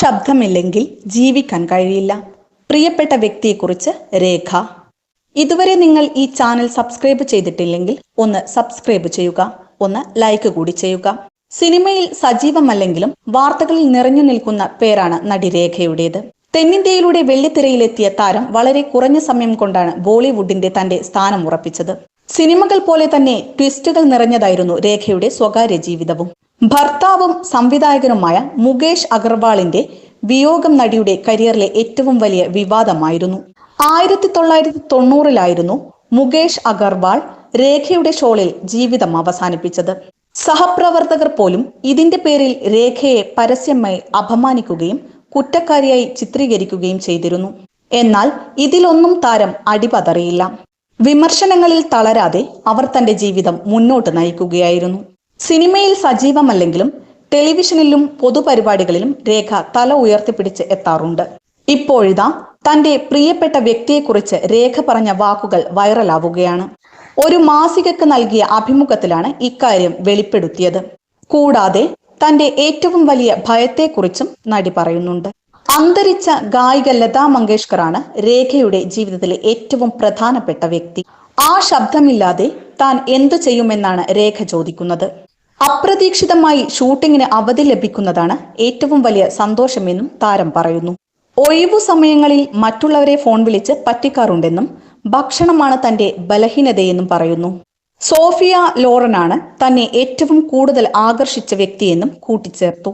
ശബ്ദമില്ലെങ്കിൽ ജീവിക്കാൻ കഴിയില്ല. പ്രിയപ്പെട്ട വ്യക്തിയെക്കുറിച്ച് രേഖ. ഇതുവരെ നിങ്ങൾ ഈ ചാനൽ സബ്സ്ക്രൈബ് ചെയ്തിട്ടില്ലെങ്കിൽ ഒന്ന് സബ്സ്ക്രൈബ് ചെയ്യുക ഒന്ന് ലൈക്ക് കൂടി ചെയ്യുക. സിനിമയിൽ സജീവമല്ലെങ്കിലും വാർത്തകളിൽ നിറഞ്ഞു നിൽക്കുന്ന പേരാണ് നടി രേഖയുടേത്. തെന്നിന്ത്യയിലൂടെ വെള്ളിത്തിരയിലെത്തിയ താരം വളരെ കുറഞ്ഞ സമയം കൊണ്ടാണ് ബോളിവുഡിന്റെ തന്റെ സ്ഥാനം ഉറപ്പിച്ചത്. സിനിമകൾ പോലെ തന്നെ ട്വിസ്റ്റുകൾ നിറഞ്ഞതായിരുന്നു രേഖയുടെ സ്വകാര്യ ജീവിതവും. ഭർത്താവും സംവിധായകനുമായ മുകേഷ് അഗർവാളിന്റെ വിയോഗം നടിയുടെ കരിയറിലെ ഏറ്റവും വലിയ വിവാദമായിരുന്നു. ആയിരത്തി തൊള്ളായിരത്തി തൊണ്ണൂറിലായിരുന്നു മുകേഷ് അഗർവാൾ രേഖയുടെ ഷോളിൽ ജീവിതം അവസാനിപ്പിച്ചത്. സഹപ്രവർത്തകർ പോലും ഇതിന്റെ പേരിൽ രേഖയെ പരസ്യമായി അപമാനിക്കുകയും കുറ്റക്കാരിയായി ചിത്രീകരിക്കുകയും ചെയ്തിരുന്നു. എന്നാൽ ഇതിലൊന്നും താരം അടിപതറിയില്ല. വിമർശനങ്ങളിൽ തളരാതെ അവർ തന്റെ ജീവിതം മുന്നോട്ട് നയിക്കുകയായിരുന്നു. സിനിമയിൽ സജീവമല്ലെങ്കിലും ടെലിവിഷനിലും പൊതുപരിപാടികളിലും രേഖ തല ഉയർത്തിപ്പിടിച്ച് എത്താറുണ്ട്. ഇപ്പോഴിതാ തന്റെ പ്രിയപ്പെട്ട വ്യക്തിയെക്കുറിച്ച് രേഖ പറഞ്ഞ വാക്കുകൾ വൈറലാവുകയാണ്. ഒരു മാസികക്ക് നൽകിയ അഭിമുഖത്തിലാണ് ഇക്കാര്യം വെളിപ്പെടുത്തിയത്. കൂടാതെ തന്റെ ഏറ്റവും വലിയ ഭയത്തെക്കുറിച്ചും നടി പറയുന്നുണ്ട്. അന്തരിച്ച ഗായിക ലതാ മങ്കേഷ്കറാണ് രേഖയുടെ ജീവിതത്തിലെ ഏറ്റവും പ്രധാനപ്പെട്ട വ്യക്തി. ആ ശബ്ദമില്ലാതെ താൻ എന്തു ചെയ്യുമെന്നാണ് രേഖ ചോദിക്കുന്നത്. അപ്രതീക്ഷിതമായി ഷൂട്ടിങ്ങിന് അവധി ലഭിക്കുന്നതാണ് ഏറ്റവും വലിയ സന്തോഷമെന്നും താരം പറയുന്നു. ഒഴിവു സമയങ്ങളിൽ മറ്റുള്ളവരെ ഫോൺ വിളിച്ച് പറ്റിക്കാറുണ്ടെന്നും ഭക്ഷണമാണ് തന്റെ ബലഹീനതയെന്നും പറയുന്നു. സോഫിയ ലോറനാണ് തന്നെ ഏറ്റവും കൂടുതൽ ആകർഷിച്ച വ്യക്തിയെന്നും കൂട്ടിച്ചേർത്തു.